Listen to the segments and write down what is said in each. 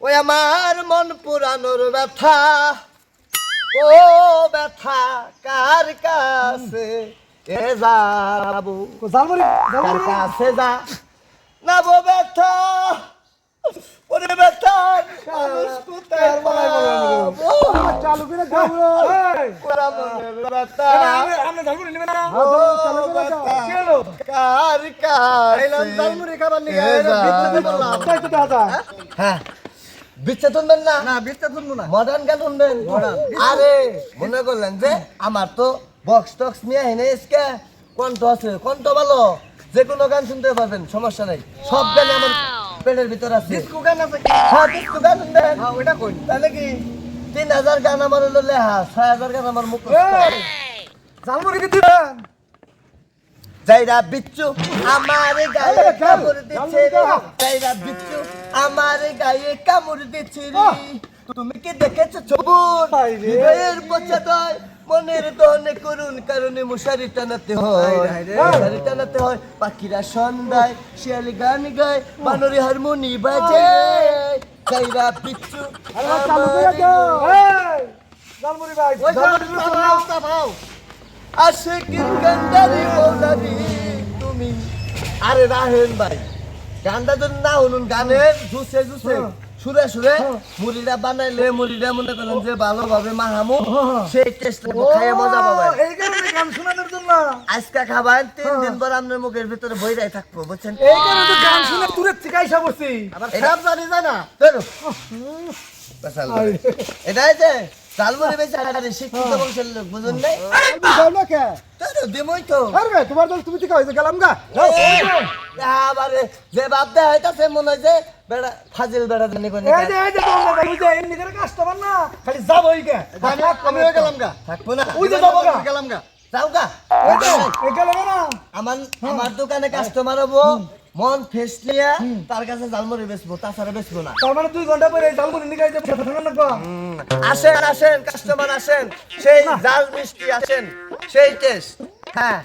ওই আমার মন পুরানোর ব্যথা। ও ব্যথা কার কাছে? এ যাব কার কাছে যা? নাবো ব্যথা ওরে ব্যথা মানুষ কোথায় পাবো? চালু করে খাব ওরা মনের ব্যথা। আমরা জালমুড়ি নেবেন না। ও ব্যথা দাও। কি হলো কার কাছে? এলাম জালমুড়ি খাবার নিয়ে এ এটা বিচ্ছেদ তাই তো দাদা হ্যাঁ। বিচ্ছে তুলবেন না। না বিচ্ছেদ শুনব না। মডার্ন গান শুনবেন আরে মনে করলেন যে আমার তো বক্স টক্স নিয়ে হেনে এসকে। কণ্ঠ আছে কণ্ঠ ভালো। যে কোনো গান শুনতে পারবেন সমস্যা নাই। সব গান আমার পেটের ভিতর আছে। ডিস্কো গান আছে কি? হ্যাঁ ডিস্কো গান শুনবেন হ্যাঁ ওটা কই? তাহলে কি? তিন হাজার গান আমার হলো লেহা ছয় হাজার গান আমার মুখ জালমুড়ি কি দিবেন যাইরা বিচ্ছু আমার গায়ে কামড় দিচ্ছে রে। যাইরা বিচ্ছু আমার গায়ে কামড় দিচ্ছে রে। তুমি কি দেখেছ ছবুর। হৃদয়ের পচাদয় মনের দহনে করুন কারণে মশারি টানাতে হয়। মশারি টানাতে হয় পাখিরা সন্ধ্যায় শিয়াল গান গায় বানরে হারমোনি বাজে। যাইরা বিচ্ছু আমার জালমুড়ি ভাই আশিকির কান্ডারি মৌলারি তুমি আরে রাহেন ভাই গানটা যদি না শুনুন গানের জুসে জুসে হ্যাঁ। সুরে সুরে হ্যাঁ। মুড়িটা বানাইলে মুড়িটা মনে করেন যে ভালোভাবে মাহামু হ্যাঁ। সেই টেস্ট খাইয়ে মজা পাবেন এই কারণে গান শোনানোর জন্য আজকে খাবার তিন। দিন পর আপনার মুখের ভিতরে বইরাই থাকব বুঝছেন এই কারণে তো গান শুনে দূরের থেকে আইসা আবার জানি যায় না বেরো। পেশাল করে। এটাই যে ঝালমুড়ি বেশি আরে শিক্ষিত বংশের লোক বুঝুন নাই? যাও না কে তোর দিমই তো আরে তোমার দল তুমি ঠিক হয়েছে গেলাম গা। আবারে যে বাপ দেয় হইতাছে মনে হয় যে বেড়া ফাজিল বেড়া জানি কোন এই যে এই যে তোমরা দেখো যে এমনি করে কাস্টমার না খালি যাব ওই কে আমি আমি হয়ে গেলাম গা। থাকব না। ওই যে যাব গা গেলাম গা। যাও গা। এই গেল না আমার আমার দোকানে কাস্টমার হব। মন ফেস নিয়ে তার কাছে জালমুড়ি বেচবো তাছাড়া বেচবো না। তার মানে দুই ঘণ্টা পরে জালমুড়ি নিয়ে যাই যে না গো আসেন আসেন কাস্টমার আসেন। সেই জাল মিষ্টি আসেন সেই টেস্ট হ্যাঁ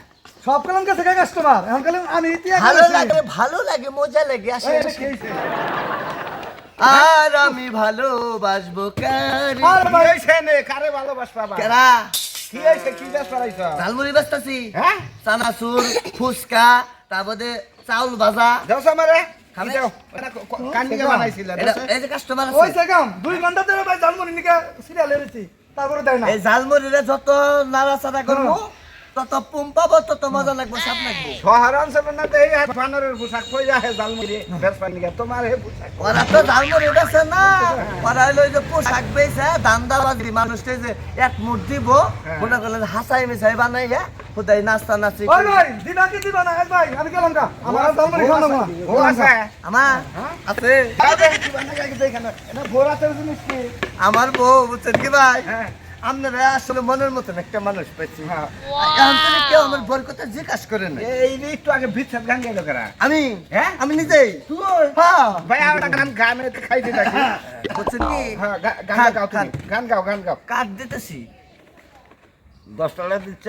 সব কালাম কাছে কাস্টমার এখন কালাম আমি ভালো লাগে ভালো লাগে মজা লাগে আসেন আর আমি ভালোবাসবো কারি? কারে ভালোবাসবা? কেরা? কি হইছে কি পারাইছ ঝালমুড়ি বেচতাছি। হ্যাঁ? চানাচুর ফুচকা তারপরে চাউল ভাজা। দেওছ আমারে? কি দেও। এটা ক- ক- কান দিকে বানাইছিল? এই যে কাস্টমার ওই আছে জায়গা দুই ঘণ্টা ধরে ভাই সিরিয়াল এসেছি তারপরে দেয় না। এই ঝালমুড়িরে যত নাড়াচাড়া করব তত পুম পাবো তত মজা লাগবো সাপ লাগবো। শহর অঞ্চল না তো এই বানরের পোশাক কই যায় জালমুড়ি বেশ পানি গে তোমার হে পোশাক। ওরা তো ঝালমুড়ি বেছে না। ওরা হইল যে পোশাক বেছে ধান্দাবাজি মানুষকে যে এক মুঠ দিব হ্যাঁ। মনে করলেন হাসাই মিশাই বানাই হ্যাঁ খুদাই নাস্তা নাচি ওই ভাই দিনা কি দিবা না ভাই আমি গেলাম গা। আমার জালমুড়ি খাওয়া না ও আছে। আমার আছে। বানাই গেছে এখানে। এটা ভোর আছে জিনিস কি? আমার বউ বুঝছেন কি ভাই? হ্যাঁ। আপনারা আসলে মনের মতন একটা মানুষ পেয়েছি হ্যাঁ। এখন থেকে কেউ আমার বর কথা জিজ্ঞাসা করে না এই একটু আগে বিচ্ছেদ গান গেল করা? আমি? হ্যাঁ? আমি নিজেই। তুই? হ্যাঁ। ভাই আমরা গান গান খাই দিতে বুঝছেন কি? হ্যাঁ গান গাও গান গাও গান গাও। কাঠ দিতেছি। দশ টাকা দিচ্ছ?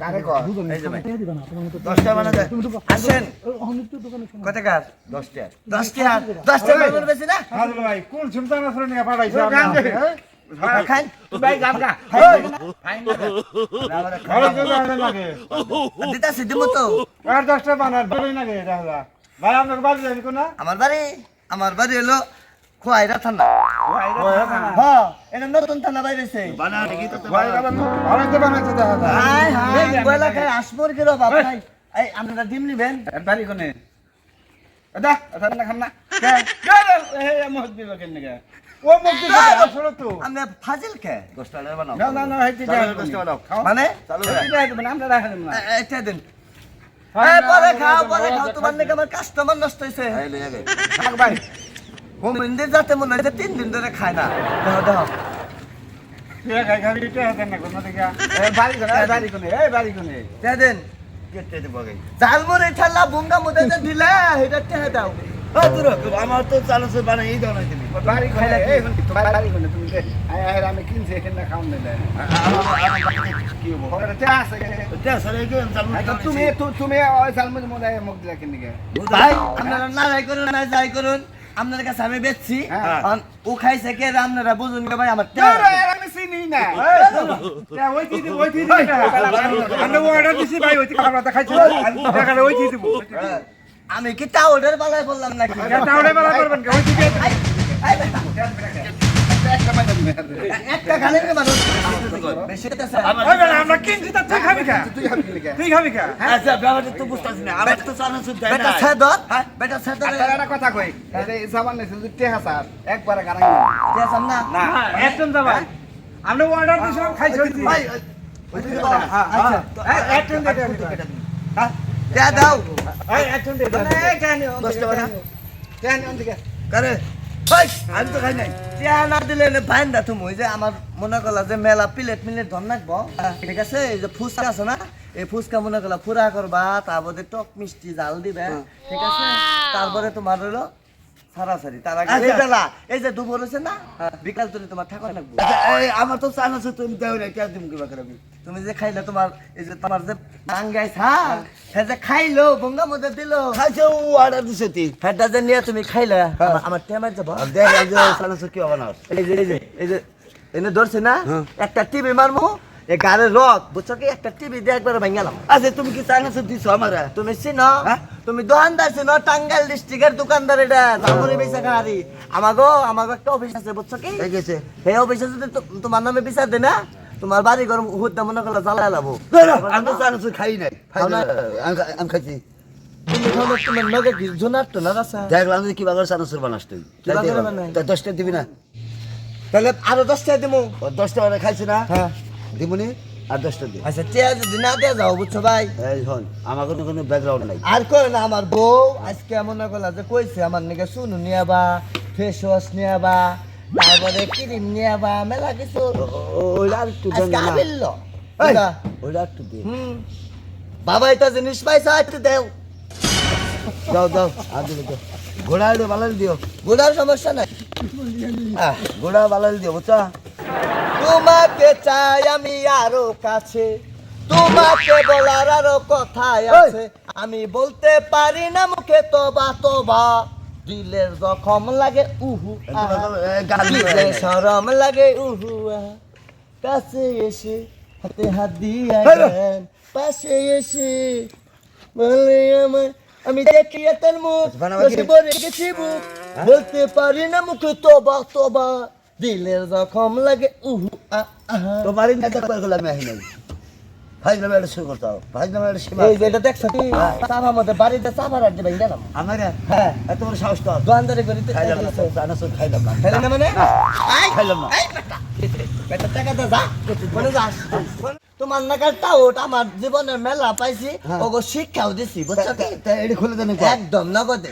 কারে কর? এই যে ভাই। দিবা না তোমার মতো দশটা যায় আসেন। অনেক তো দোকানে শোনা কত কার দশ টাকা দশ টাকা দশ টাকা বলবেন বেশি না? ভাই কোন চিন্তা না পাঠাইছে আমার বাড়ি আমার বাড়ি হলো খোয়াইরা থানা। হ্যাঁ এটা নতুন থানা বাইরেছে। বয়লা খাই আসমর গেল বাপ ভাই? এই আপনারা ডিম নিবেন? বাড়ি কোনে? না খান না। ও তো। ফাজিল কে বানাও। না না না হেটি মানে? মানে আমরা না। এটা দিন। এই পরে খাও পরে খাও তোমার নাকি আমার কাস্টমার নষ্ট হয়েছে ভাই হোম যাতে মনে হচ্ছে তিন দিন ধরে খায় না। দেখো দেখো জালমুড়ি ঠাল্লা বুঙ্গা মুদে দিলে এটা টেহে দাও। আমার তো চালু সে এই ধরনের জিনিস বাড়ি কোনে বাড়ি কোনে তুমি যে আই আই আমি কিনছি এখানে খাওন দিলে কি হব আছে আচ্ছা, তুমি তুমি ওই সালমুজ মনে মুখ দিলা কিনে ভাই আপনারা নারাই করুন না যাই করুন আপনার কাছে আমি বেচছি হ্যাঁ। ও খাইছে কে আপনারা বুঝুন ভাই আমার আমি চিনি না। ওই দিয়ে দিব ওই আমরা অর্ডার দিছি ভাই ওই দেখাইছি ওই দিয়ে দিব আমি কি টাউডের বেলায় বললাম নাকি? তাহলে বেলা করবেন ওই দিকে একটা মাইনা দিবে। একটা খালি রে মানুষ বেশি হইতাছে। ওই বেলা আমরা কিনছি তা তুই খাবি তুই খাবি নাকি? তুই আচ্ছা, ব্যাপারটা তো বুঝতাছি না। আমার তো চানাচুর দেয় বেটা একটা কথা কই, এই যে এই সাবান নিছে, যদি টেহা স্যার, একবারে গাড়াই না। ঠিক না? না, একজন যাবা আমরা অর্ডার দিছিলাম খাইছি ভাই ওই দিকে দাও। আচ্ছা। টেয়া দাও দশ টাকা না টেহা নিয়ে ওদিকে। করে? ভাই আমি তো খাই নাই। টেয়া না দিলে নে ফাইন দা তুমি যে আমার মনে করলা যে মেলা প্লেট মিলেট ধর নাকবো ঠিক আছে? এই যে ফুচকা আছে না এই ফুচকা মনে করলা পুরা করবা তারপরে টক মিষ্টি জাল দিবে। ঠিক আছে? তারপরে তোমার হলো সারাসারি তার আগে এই বেলা এই যে দুপুর হচ্ছে না বিকাল তুলে তোমার ঠাকুর লাগবো। আচ্ছা, আমার তো চানাচুর তুমি দেও না, টেহা দিমু কিবা করে আমি? তুমি যে খাইলে তোমার এই যে তোমার যে বাঙ্গাই থাক সে যে খাইলো বঙ্গা মধ্যে দিলো। খাইছে, ও order দিছে তুই। ফেটা যে নিয়ে তুমি খাইলে আমার- আমার টেমার যাব দেখ, এই যে কি বানাস? এই যে এই যে এই যে এনে ধরছে না একটা টিভি মারমু এ গাড়ির রক বুঝছ কি? একটা টিভি দিয়ে একবার ভাঙালাম আচ্ছা, তুমি কি চানাচুর দিছো আমারে? তুমি চিনো তুমি দোকানদার চিনো টাঙ্গাইল ডিস্ট্রিক্টের দোকানদার এটা জামুরি বেচা খাহারি আমাগো আমাগো একটা অফিস আছে বুঝছ কি এই গেছে। সেই অফিসে যদি তো- তোমার নামে বিচার দে না তোমার বাড়ি ঘর হুদ্দা মনে করলে জ্বালা লাবো আমি তো চানাচুর খাই নাই। আমি খাইছি। না, কি না দেখলাম বানাস তুই। দশটা দিবি না? তাহলে আরও দশটা ও দশটা খাইছি না? হ্যাঁ দিবনি? আর দশটা দি। আচ্ছা চেয়ার যদি না যাও বুঝছ ভাই? এই হন, আমার কোনো কোনো ব্যাকগ্রাউন্ড নাই। আর না আমার বউ আজকে করলা যে কইছে আমার নাকি শুনু নিয়াবা ফেস ওয়াশ নিয়াবা তারপরে ক্রিম নিয়াবা মেলা কিছু। ওইটা আর একটু দেন আজকে না। আবিল্ল এই, একটু দে। বাবা এটা জিনিস পাইছা একটু দেও। দাও দাও আর দিলে দাও। ঘোড়া বালাল দিও। গোড়ার সমস্যা নাই। ঘোড়া বালাল দিও বুঝছা? তোমাকে চাই আমি আরও কাছে। তোমাকে বলার আরও কথাই আছে। আমি বলতে পারি না মুখে তোবা তোবা। দিলের জখম লাগে উহু সরম লাগে উহু কাছে এসে হাতে হাত দিয়া পাশে এসে বলে আমার আমি দেখি তোর মুখ বানাবা কি? গেছি বুক। বলতে পারি না মুখে তোবা তোবা। দিলের জখম লাগে উহু। তোমারই না দেখবার গেলাম আমি নাই। ভাই নামে একটা শুরু করতে হবে ভাই নামে একটা সীমা এই দেখছ কি? মধ্যে বাড়িতে গেলাম আমার হ্যাঁ। বড় সাহস তো দোকানদারি করি খাইলাম না খাইলাম না। খেলে না মানে? আই, খাইলাম না। বেটা, বেটা টাকা দে যা। কোনে যাস তোমার নাকাল টাউট আমার জীবনের মেলা পাইছি। ওগো শিক্ষাও দিছি বুঝছ কি? এটি খুলে দেন একদম নগদে।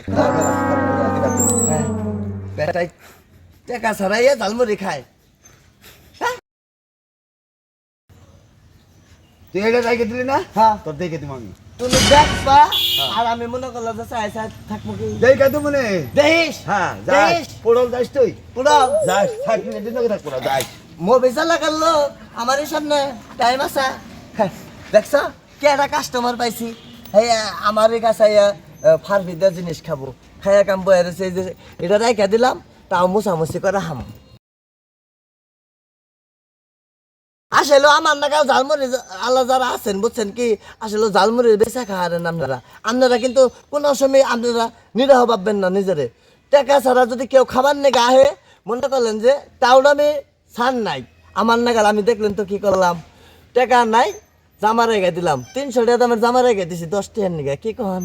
হ্যাঁ, বেটাই টাকা ছাড়াইয়া ঝালমুড়ি খায়। তুই এটা রেখে দিলি না? হ্যাঁ। তোর দেখে দিব আমি। তুমি দেখবা আর আমি মনে করলাম যে চাই চাই থাকব কি? দেখে তো মনে দেখিস? হ্যাঁ যাস পড়ল যাস তুই। পুরো। যাস দিন থাক পড়া যাস। মোবিজা লাগালো আমার সামনে টাইম আছে। হ্যাঁ, দেখছ? কে একটা কাস্টমার পাইছি। হ্যাঁ আমার কাছে ফারফিদের জিনিস খাব। খাইয়া কাম বয়ে রয়েছে এই যে এটা রেখে দিলাম তাও মুছামুছি করে হাম। আসলে আমার নাকা ঝালমুড়ি আল্লাহ যারা আছেন, বুঝছেন কি? আসলে ঝালমুড়ি বেচা খাওয়ারেন আপনারা। আপনারা কিন্তু কোনো সময় আপনারা নিরহ ভাববেন না নিজেরে। টাকা ছাড়া যদি কেউ খাবার নেগে আহে মনে করলেন যে, তাও আমি ছাড় নাই। আমার নাগাল আমি দেখলেন তো কি করলাম? টাকা নাই, জামা রেখে দিলাম। তিনশো টাকা দামের জামা রেখে দিছি, দশ টাকার নিগে। কি কন?